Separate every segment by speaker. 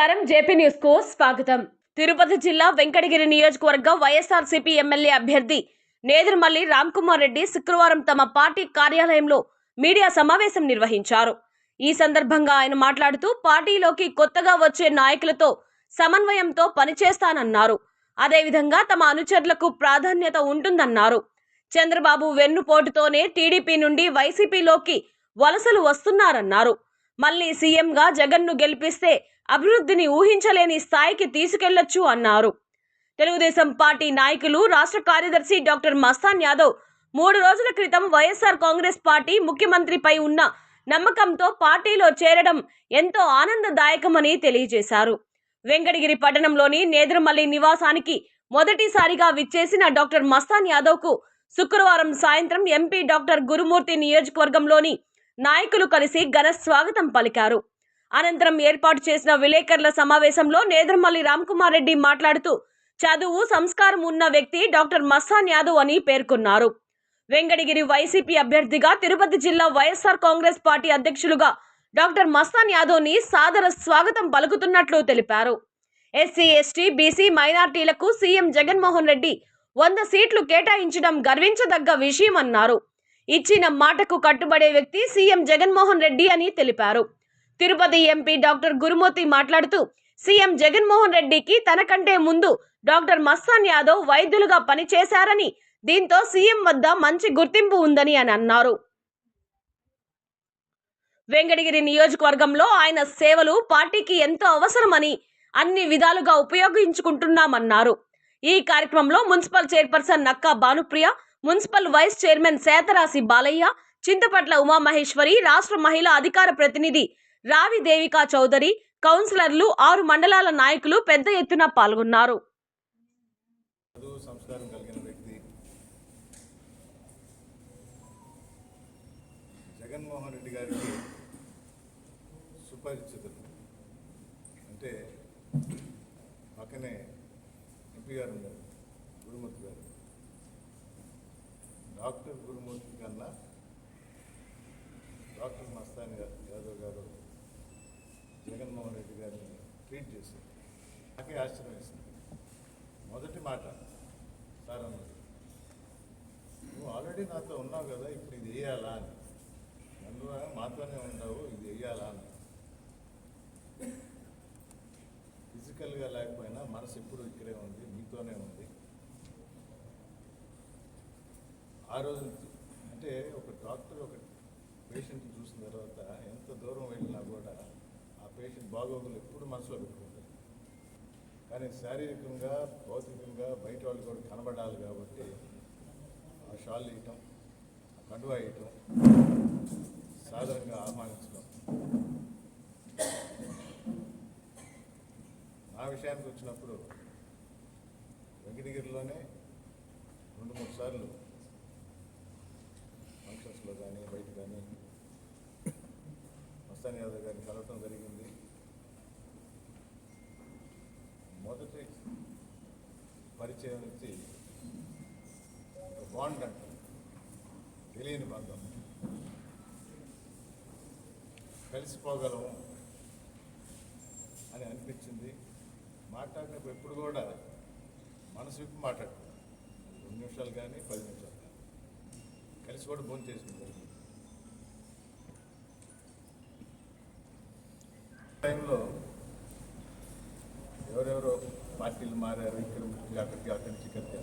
Speaker 1: నమస్కారం. జేపీ న్యూస్కు స్వాగతం. తిరుపతి జిల్లా వెంకటగిరి నియోజకవర్గ వైఎస్ఆర్సీపీ ఎమ్మెల్యే అభ్యర్థి నేదురుమల్లి రామ్కుమార్ రెడ్డి శుక్రవారం తమ పార్టీ కార్యాలయంలో మీడియా సమావేశం నిర్వహించారు. ఈ సందర్భంగా ఆయన మాట్లాడుతూ పార్టీలోకి కొత్తగా వచ్చే నాయకులతో సమన్వయంతో పనిచేస్తానన్నారు. అదేవిధంగా తమ అనుచరులకు ప్రాధాన్యత ఉంటుందన్నారు. చంద్రబాబు వెన్నుపోటుతోనే టీడీపీ నుండి వైసీపీలోకి వలసలు వస్తున్నారన్నారు. మళ్ళీ సీఎంగా జగన్ను గెలిపిస్తే అభివృద్ధిని ఊహించలేని స్థాయికి తీసుకెళ్ళొచ్చు అన్నారు. తెలుగుదేశం పార్టీ నాయకులు రాష్ట్ర కార్యదర్శి డాక్టర్ మస్తాన్ యాదవ్ మూడు రోజుల క్రితం వైఎస్ఆర్ కాంగ్రెస్ పార్టీ ముఖ్యమంత్రిపై ఉన్న నమ్మకంతో పార్టీలో చేరడం ఎంతో ఆనందదాయకమని తెలియజేశారు. వెంకటగిరి పట్టణంలోని నేదురుమల్లి నివాసానికి మొదటిసారిగా విచ్చేసిన డాక్టర్ మస్తాన్ యాదవ్కు శుక్రవారం సాయంత్రం ఎంపీ డాక్టర్ గురుమూర్తి నియోజకవర్గంలోని నాయకులు కలిసి ఘన స్వాగతం పలికారు. అనంతరం ఏర్పాటు చేసిన విలేకరుల సమావేశంలో నేదురుమల్లి రామ్కుమార్ రెడ్డి మాట్లాడుతూ చదువు సంస్కారం ఉన్న వ్యక్తి డాక్టర్ మస్తాన్ యాదవ్ అని పేర్కొన్నారు. వెంకటగిరి వైసీపీ అభ్యర్థిగా తిరుపతి జిల్లా వైఎస్ఆర్ కాంగ్రెస్ పార్టీ అధ్యక్షులుగా డాక్టర్ మస్తాన్ యాదవ్ని సాదర స్వాగతం పలుకుతున్నట్లు తెలిపారు. ఎస్సీ ఎస్టీ బీసీ మైనార్టీలకు సీఎం జగన్మోహన్ రెడ్డి వంద సీట్లు కేటాయించడం గర్వించదగ్గ విషయమన్నారు. ఇచ్చిన మాటకు కట్టుబడే వ్యక్తి సీఎం జగన్మోహన్ రెడ్డి అని తెలిపారు. తిరుపతి ఎంపీ డాక్టర్ గురుమూర్తి మాట్లాడుతూ సీఎం జగన్మోహన్ రెడ్డికి తనకంటే ముందు డాక్టర్ మస్తాన్ యాదవ్ వైద్యులుగా పనిచేశారని దీంతో సీఎం వద్ద మంచి గుర్తింపు ఉందని అని అన్నారు. వెంకటగిరి నియోజకవర్గంలో ఆయన సేవలు పార్టీకి ఎంతో అవసరమని అన్ని విధాలుగా ఉపయోగించుకుంటున్నామన్నారు. ఈ కార్యక్రమంలో municipal chairperson Nakka Bhanupriya municipal vice chairman Setharasi Balayya Chintapatla Umamaheswari రాష్ట్ర మహిళా అధికార ప్రతినిధి రావి దేవికా చౌదరి కౌన్సిలర్లు ఆరు మండలాల నాయకులు పెద్ద ఎత్తున పాల్గొన్నారు.
Speaker 2: జగన్మోహన్ రెడ్డి గారికి సుపరిచితులు అంటే పక్కనే ఎంపీ గారు ఉన్నారు గురుమూర్తి గారు. డాక్టర్ గురుమూర్తి కన్నా డాక్టర్ మస్తాని యాదవ్ గారు జగన్మోహన్ రెడ్డి గారిని ట్రీట్ చేశారు. నాకే ఆశ్చర్యం వేసింది. మొదటి మాట సార్ అన్నది నువ్వు ఆల్రెడీ నాతో ఉన్నావు కదా ఇప్పుడు ఇది వేయాలా అని. నన్ను మాతోనే ఉన్నావు ఇది వేయాలా అని. ఫిజికల్గా లేకపోయినా మనసు ఎప్పుడు ఇక్కడే ఉంది మీతోనే ఉంది. ఆ రోజు నుంచి అంటే ఒక డాక్టర్ ఒక పేషెంట్ చూసిన తర్వాత ఎంత దూరం వెళ్ళినా కూడా ఆ పేషెంట్ బాగోగులు ఎప్పుడు మనసులో పెట్టుకుంటారు. కానీ శారీరకంగా భౌతికంగా బయట వాళ్ళు కూడా కనబడాలి కాబట్టి ఆ షాల్ వేయటం ఆ కండువా వేయటం సాధారణంగా ఆహ్వానించడం నా విషయానికి వచ్చినప్పుడు వెంకటగిరిలోనే రెండు మూడు సార్లు ఫంక్షన్స్లో కానీ బయట కానీ మస్తాన్ యాదవ్ గారిని కలవటం జరిగింది మొదటి పరిచయం నుంచి ఒక బాండ్ అంటారు తెలియని బంధం. కలిసిపోగలము అని అనిపించింది. మాట్లాడినప్పుడు ఎప్పుడు కూడా మనసు విప్పి మాట్లాడుతున్నాం రెండు నిమిషాలు కానీ పది నిమిషాలు కానీ. కలిసి కూడా భోజనం చేసుకుంటాం టైంలో ఎవరెవరో పార్టీలు మారారు ఇక్కడ అక్కడికి అక్కడి నుంచి ఇక్కడికి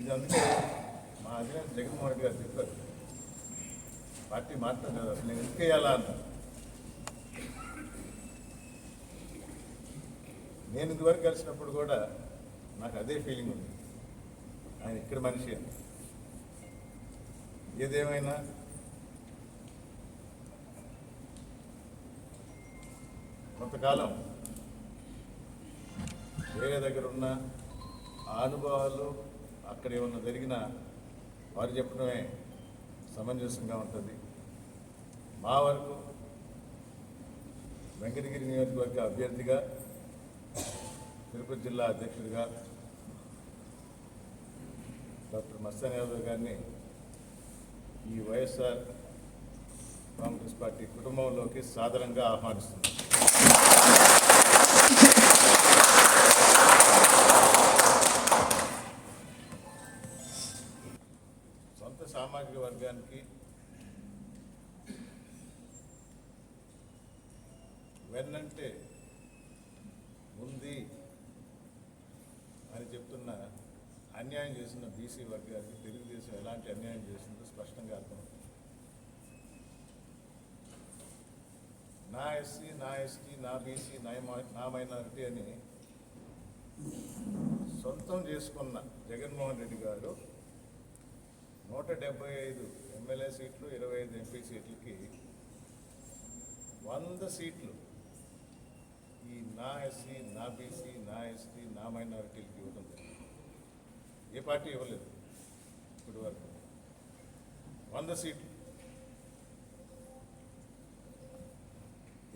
Speaker 2: ఇది అందుకే మా అధినేత జగన్మోహన్ రెడ్డి గారు చెప్పారు. పార్టీ మాట్లాడారు అసలు నేను ఎందుకు వేయాలా అన్నారు నేను ఇదివరకు కలిసినప్పుడు కూడా నాకు అదే ఫీలింగ్ ఉంది. ఆయన ఇక్కడ మనిషి అని. ఏదేమైనా కొంతకాలం వేరే దగ్గర ఉన్న ఆ అనుభవాలు అక్కడ ఏమన్నా జరిగిన వారు చెప్పడమే సమంజసంగా ఉంటుంది. మా వరకు వెంకటగిరి నియోజకవర్గ అభ్యర్థిగా తిరుపతి జిల్లా అధ్యక్షుడిగా డాక్టర్ మస్తాన్ యాదవ్ గారిని ఈ వైఎస్ఆర్ కాంగ్రెస్ పార్టీ కుటుంబంలోకి సాధారణంగా ఆహ్వానిస్తున్నాను సామాజిక వర్గానికి వెన్నంటే ఉంది అని చెప్తున్న అన్యాయం చేసిన బీసీ వర్గానికి తెలుగుదేశం ఎలాంటి అన్యాయం చేసిందో స్పష్టంగా అర్థమవుతుంది. నా ఎస్సీ నా ఎస్టీ నా బీసీ నా నా మైనారిటీ అని సొంతం చేసుకున్న జగన్మోహన్ రెడ్డి గారు నూట డెబ్బై ఐదు ఎమ్మెల్యే సీట్లు ఇరవై ఐదు ఎంపీ సీట్లకి వంద సీట్లు ఈ నా ఎస్సీ నా బీసీ నా ఎస్టీ నా మైనారిటీలకి ఇవ్వడం ఏ పార్టీ ఇవ్వలేదు ఇప్పటి వరకు. వంద సీట్లు.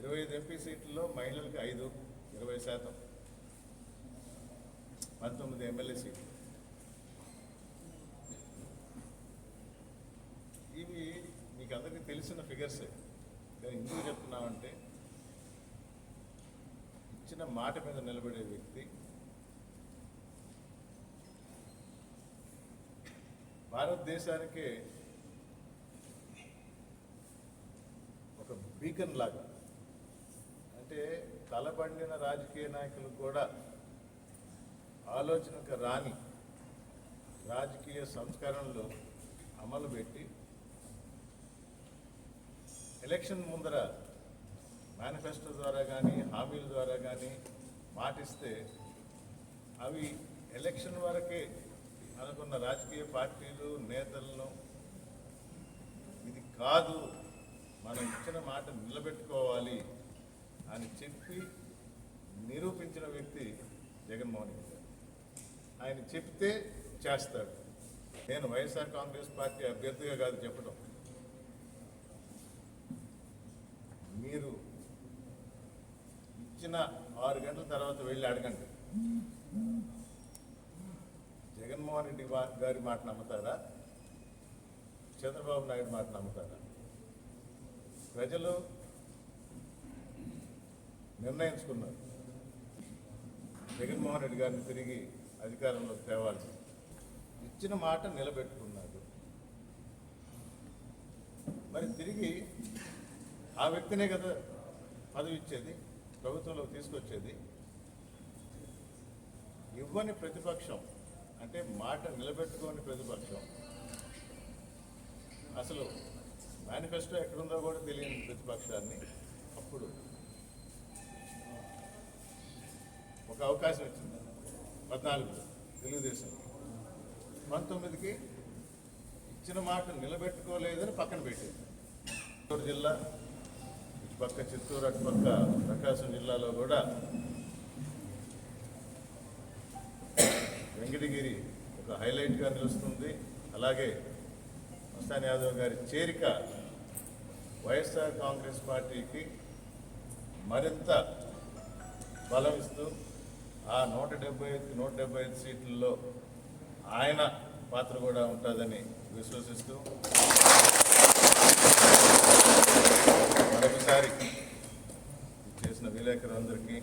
Speaker 2: ఇరవై ఐదు ఎంపీ సీట్లలో మహిళలకు ఐదు ఇరవై శాతం. పంతొమ్మిది ఎమ్మెల్యే సీట్లు. మీకు అందరికీ తెలిసిన ఫిగర్సే నేను ఎందుకు చెప్తున్నామంటే ఇచ్చిన మాట మీద నిలబడే వ్యక్తి భారతదేశానికే ఒక బీకన్ లాగా. అంటే తలబండిన రాజకీయ నాయకులు కూడా ఆలోచనకు రాని రాజకీయ సంస్కరణలు అమలు పెట్టి ఎలక్షన్ ముందర మేనిఫెస్టో ద్వారా కానీ హామీల ద్వారా కానీ మాటిస్తే అవి ఎలక్షన్ వరకే అనుకున్న రాజకీయ పార్టీలు నేతలను ఇది కాదు మనం ఇచ్చిన మాట నిలబెట్టుకోవాలి అని చెప్పి నిరూపించిన వ్యక్తి జగన్మోహన్ రెడ్డి గారు. ఆయన చెప్తే చేస్తాడు. నేను వైఎస్ఆర్ కాంగ్రెస్ పార్టీ అభ్యర్థిగా కాదు చెప్పడం. మీరు ఇచ్చిన ఆరు గంటల తర్వాత వెళ్ళి అడగండి. జగన్మోహన్ రెడ్డి గారి మాట నమ్ముతారా? చంద్రబాబు నాయుడు మాట నమ్ముతారా? ప్రజలు నిర్ణయించుకున్నారు. జగన్మోహన్ రెడ్డి గారిని తిరిగి అధికారంలోకి తేవాలి. ఇచ్చిన మాట నిలబెట్టుకున్నారు. మరి తిరిగి ఆ వ్యక్తినే కదా పదవి ఇచ్చేది ప్రభుత్వంలోకి తీసుకొచ్చేది. ఇవ్వని ప్రతిపక్షం అంటే మాట నిలబెట్టుకోని ప్రతిపక్షం. అసలు మేనిఫెస్టో ఎక్కడుందో కూడా తెలియని ప్రతిపక్షాన్ని అప్పుడు ఒక అవకాశం ఇచ్చింది. పద్నాలుగు తెలుగుదేశం. పంతొమ్మిదికి ఇచ్చిన మాట నిలబెట్టుకోలేదని పక్కన పెట్టింది. జిల్లా పక్క చిత్తూరు అటు పక్క ప్రకాశం జిల్లాలో కూడా వెంకటగిరి ఒక హైలైట్గా నిలుస్తుంది. అలాగే మస్తాన్ యాదవ్ గారి చేరిక వైఎస్ఆర్ కాంగ్రెస్ పార్టీకి మరింత బలం ఇస్తూ ఆ నూట డెబ్బై ఐదు నూట డెబ్బై ఐదు సీట్లలో ఆయన పాత్ర కూడా ఉంటుందని విశ్వసిస్తూ మరొకసారి చేసిన విలేకరులందరికీ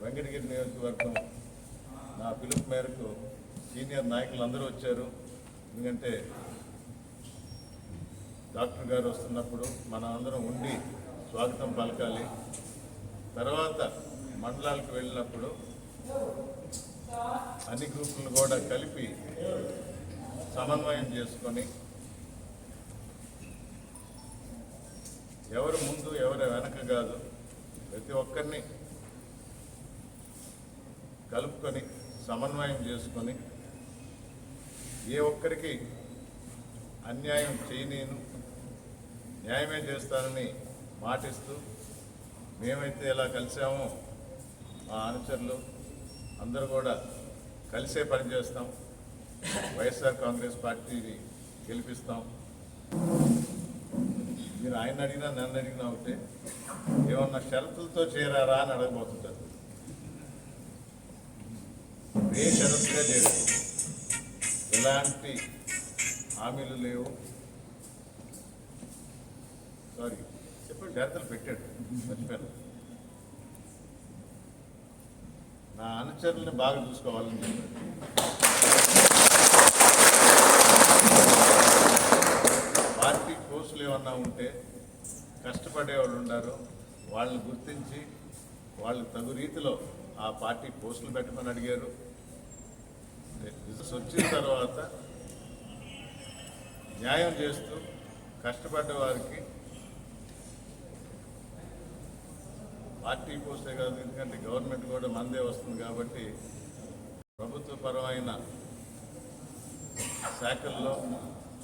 Speaker 2: వెంకటగిరి నియోజకవర్గం నా పిలుపు మేరకు సీనియర్ నాయకులు అందరూ వచ్చారు. ఎందుకంటే డాక్టర్ గారు వస్తున్నప్పుడు మనం అందరం ఉండి స్వాగతం పలకాలి. తర్వాత మండలాలకు వెళ్ళినప్పుడు అన్ని గ్రూపులను కూడా కలిపి సమన్వయం చేసుకొని ఎవరు ముందు ఎవరు వెనక కాదు. ప్రతి ఒక్కరిని కలుపుకొని సమన్వయం చేసుకొని ఏ ఒక్కరికి అన్యాయం చేయలేను న్యాయమే చేస్తానని మాటిస్తూ మేమైతే ఎలా కలిసామో మా అనుచరులు అందరూ కూడా కలిసే పనిచేస్తాం వైఎస్ఆర్ కాంగ్రెస్ పార్టీని గెలిపిస్తాం. మీరు ఆయన అడిగినా నన్ను అడిగినా ఒకటే. ఏమన్నా షరతులతో చేరారా అని అడగబోతుంటారు. ఏ షరతుగా చేరారు? ఎలాంటి హామీలు లేవు? సారీ చెప్పండి. షరతులు పెట్టాడు. మర్చిపోయాను. నా అనుచరుల్ని బాగా చూసుకోవాలని చెప్పాడు పార్టీ ఎవరన్నా ఉంటే కష్టపడే వాళ్ళు ఉన్నారు వాళ్ళని గుర్తించి వాళ్ళు తగు రీతిలో ఆ పార్టీ పోస్టులు పెట్టమని అడిగారు. రిజల్ట్స్ వచ్చిన తర్వాత న్యాయం చేస్తూ కష్టపడ్డ వారికి పార్టీ పోస్టే కాదు ఎందుకంటే గవర్నమెంట్ కూడా మందే వస్తుంది కాబట్టి ప్రభుత్వ పరమైన శాఖల్లో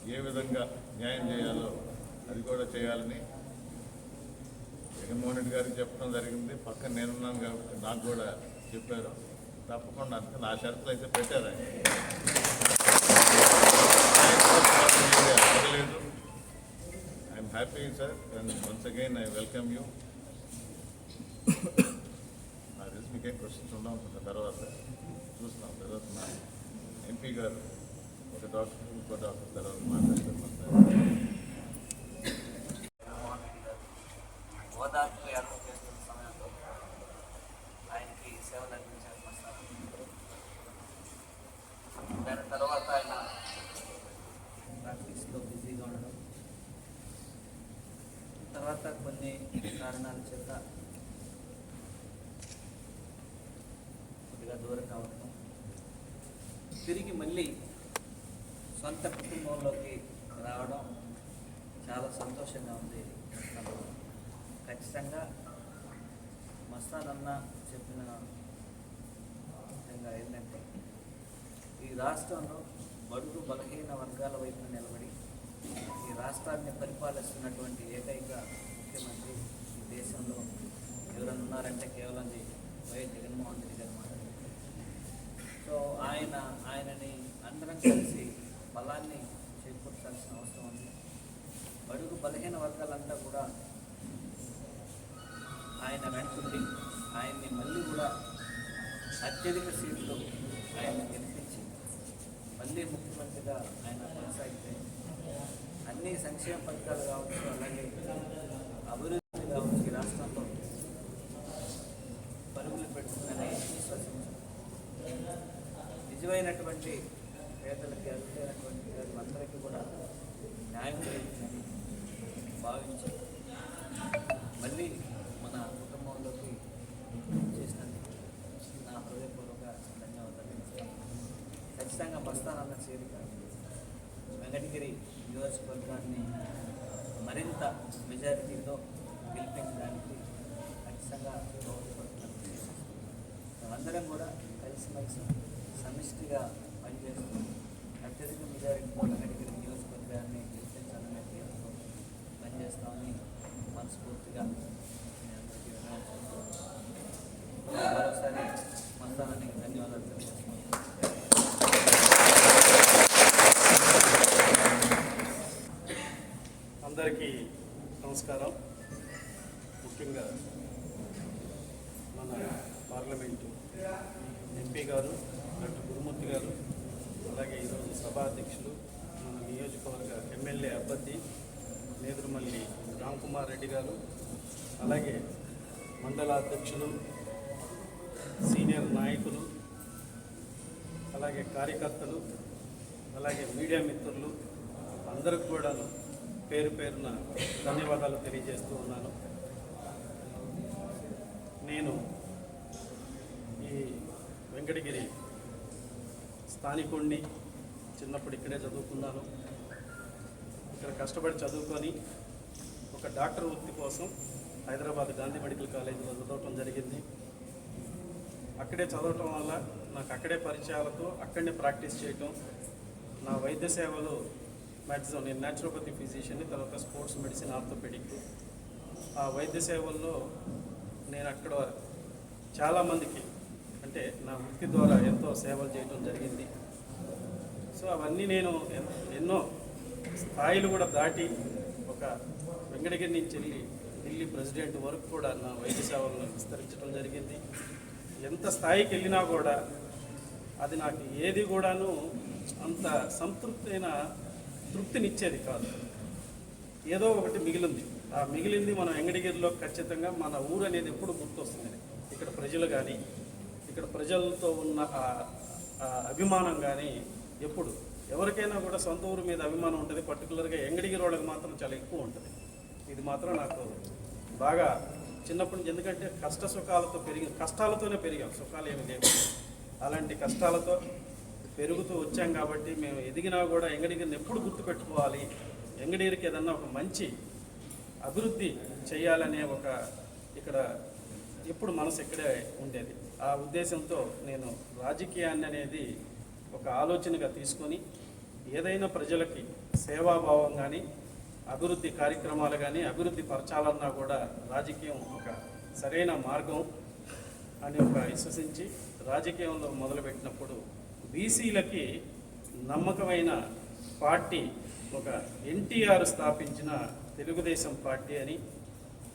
Speaker 2: ఏ విధంగా న్యాయం చేయాలో అది కూడా చేయాలని జగన్మోహన్ రెడ్డి గారికి చెప్పడం జరిగింది. పక్కన నేనున్నాను కాబట్టి నాకు కూడా చెప్పారు. తప్పకుండా అందుకని నా షరతులు అయితే పెట్టారు ఆయన. అడగలేదు I'm happy sir. And once again I welcome you నాకు తెలిసి మీకేం క్వశ్చన్స్ ఉండవుతున్న తర్వాత. చూస్తున్నాం తర్వాత మా ఎంపీ గారు ఒక డాక్టర్ ఇంకో డాక్టర్ తర్వాత మాట్లాడుతున్నాం
Speaker 3: సార్ ఏర్పాటు చేస్తున్న సమయంలో ఆయనకి సేవలు అందించాల్సి వస్తాను దాని తర్వాత ఆయన ప్రాక్టీస్లో బిజీగా ఉండడం తర్వాత కొన్ని కారణాల చేత. కొద్దిగా దూరంగా కావటం. తిరిగి మళ్ళీ సొంత కుటుంబంలోకి రావడం చాలా సంతోషంగా ఉంది. నాకు ఖచ్చితంగా మస్తానన్న చెప్పిన విధంగా ఏంటంటే ఈ రాష్ట్రంలో బడుగు బలహీన వర్గాల వైపు నిలబడి ఈ రాష్ట్రాన్ని పరిపాలిస్తున్నటువంటి ఏకైక ముఖ్యమంత్రి దేశంలో ఎవరన్నా ఉన్నారంటే కేవలం వైఎస్ జగన్మోహన్ రెడ్డి గారు మాట్లాడారు సో ఆయన ఆయనని అందరం కలిసి బలాన్ని చేకూర్చాల్సిన అవసరం ఉంది. బడుగు బలహీన వర్గాలంతా కూడా ఆయన వెంటుండి ఆయన్ని మళ్ళీ కూడా అత్యధిక సీట్లు ఆయన గెలిపించి మళ్ళీ ముఖ్యమంత్రిగా ఆయన కొనసాగితే అన్ని సంక్షేమ పథకాలు కావచ్చు అలాగే అభివృద్ధి కావచ్చు ఈ రాష్ట్రంలో పరుగులు పెడుతుందని విశ్వసించారు నిజమైనటువంటి పేదలకి అర్హులైనటువంటి అందరికీ కూడా న్యాయం జరుగుతుందని భావించి మళ్ళీ మన కుటుంబంలోకి చేసినందుకు నా హృదయపూర్వక ధన్యవాదాలు. ఖచ్చితంగా మస్తానన్న చేరిక వెంకటగిరి నియోజకవర్గాన్ని మరింత మెజారిటీతో గెలిపించడానికి ఖచ్చితంగా దోహదపడుతుంది మేమందరం కూడా కలిసిమెలిసి సమిష్టిగా అత్యధిక మెజారిటీతో నియోజకవర్గాన్ని గెలిపించాలనే పేరుతో పనిచేస్తామని మనస్ఫూర్తిగా మరోసారి మస్తానానికి ధన్యవాదాలు. తెలియజేస్తున్నాను
Speaker 4: అలాగే కార్యకర్తలు అలాగే మీడియా మిత్రులు అందరికి కూడా పేరు పేరున ధన్యవాదాలు తెలియజేస్తూ ఉన్నాను. నేను ఈ వెంకటగిరి స్థానికుణ్ణి చిన్నప్పుడు ఇక్కడే చదువుకున్నాను. ఇక్కడ కష్టపడి చదువుకొని ఒక డాక్టర్ వృత్తి కోసం హైదరాబాద్ గాంధీ మెడికల్ కాలేజీలో చదవటం జరిగింది. అక్కడే చదవటం వల్ల నాకు అక్కడే పరిచయాలతో అక్కడనే ప్రాక్టీస్ చేయటం నా వైద్య సేవలు మ్యాక్సిమం నేను న్యాచురోపతి ఫిజిషియన్ని తర్వాత స్పోర్ట్స్ మెడిసిన్ ఆర్థోపెడిక్ ఆ వైద్య సేవల్లో నేను అక్కడ చాలామందికి అంటే నా వృత్తి ద్వారా ఎంతో సేవలు చేయడం జరిగింది. సో అవన్నీ నేను ఎన్నో స్థాయిలు కూడా దాటి ఒక వెంకటగిరి నుంచి వెళ్ళి ఢిల్లీ ప్రెసిడెంట్ వరకు కూడా నా వైద్య సేవలను విస్తరించడం జరిగింది. ఎంత స్థాయికి వెళ్ళినా కూడా అది నాకు ఏది కూడాను అంత సంతృప్తైన తృప్తినిచ్చేది కాదు. ఏదో ఒకటి మిగిలింది. ఆ మిగిలింది మనం ఎంగడిగిరిలో ఖచ్చితంగా మన ఊరు అనేది ఎప్పుడు గుర్తొస్తుంది. ఇక్కడ ప్రజలు కానీ ఇక్కడ ప్రజలతో ఉన్న ఆ- అభిమానం కానీ ఎప్పుడు. ఎవరికైనా కూడా సొంత ఊరు మీద అభిమానం ఉంటుంది. పర్టికులర్గా ఎంగడిగిరి వాళ్ళకి మాత్రం చాలా ఎక్కువ ఉంటుంది. ఇది మాత్రం నాకు బాగా చిన్నప్పటి నుంచి ఎందుకంటే కష్ట సుఖాలతో పెరిగి కష్టాలతోనే పెరిగాం. సుఖాలు ఏమి లేవు. అలాంటి కష్టాలతో పెరుగుతూ వచ్చాం కాబట్టి మేము ఎదిగినా కూడా ఎంగడిగిరిని ఎప్పుడు గుర్తుపెట్టుకోవాలి. ఎంగడీరికి ఏదన్నా ఒక మంచి అభివృద్ధి చేయాలనే ఒక ఇక్కడ ఎప్పుడు మనసు ఇక్కడే ఉండేది. ఆ ఉద్దేశంతో నేను రాజకీయాన్ని అనేది ఒక ఆలోచనగా తీసుకొని ఏదైనా ప్రజలకి సేవాభావం కానీ అభివృద్ధి కార్యక్రమాలు కానీ అభివృద్ధి పరచాలన్నా కూడా రాజకీయం ఒక సరైన మార్గం అని ఒక విశ్వసించి రాజకీయంలో మొదలుపెట్టినప్పుడు బీసీలకి నమ్మకమైన పార్టీ ఒక ఎన్టీఆర్ స్థాపించిన తెలుగుదేశం పార్టీ అని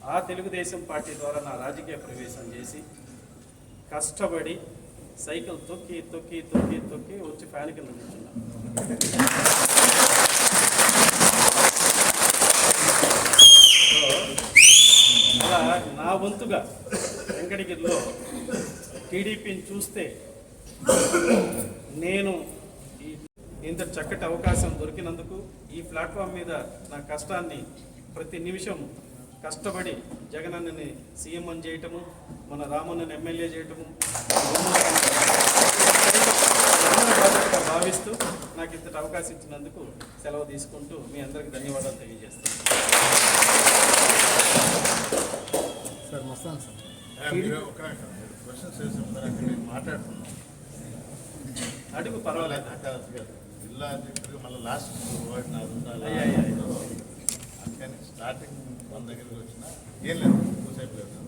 Speaker 4: ఆ తెలుగుదేశం పార్టీ ద్వారా నా రాజకీయ ప్రవేశం చేసి కష్టపడి సైకిల్ తొక్కి తొక్కి తొక్కి తొక్కి వచ్చి ఫ్యాన్ కింద కూర్చున్నా. అలా నా వంతుగా వెంకటగిరిలో టీడీపీని చూస్తే నేను ఈ ఇంత చక్కటి అవకాశం దొరికినందుకు ఈ ప్లాట్ఫామ్ మీద నా కష్టాన్ని ప్రతి నిమిషం కష్టపడి జగనన్నని సీఎం అని చేయటము మన రామన్నని ఎమ్మెల్యే చేయటము భావిస్తూ నాకు ఇంతటి అవకాశం ఇచ్చినందుకు సెలవు తీసుకుంటూ మీ అందరికి ధన్యవాదాలు తెలియజేస్తాను
Speaker 5: సార్ మస్తాను సార్.
Speaker 4: అడుగు పర్వాలేదు.
Speaker 2: జిల్లా అధ్యక్షుడిగా మళ్ళీ లాస్ట్ వర్డ్ నాది ఉండాలి. అందుకని స్టార్టింగ్ మన దగ్గరికి వచ్చినా ఏం లేదు ఎక్కువసేపు లేదు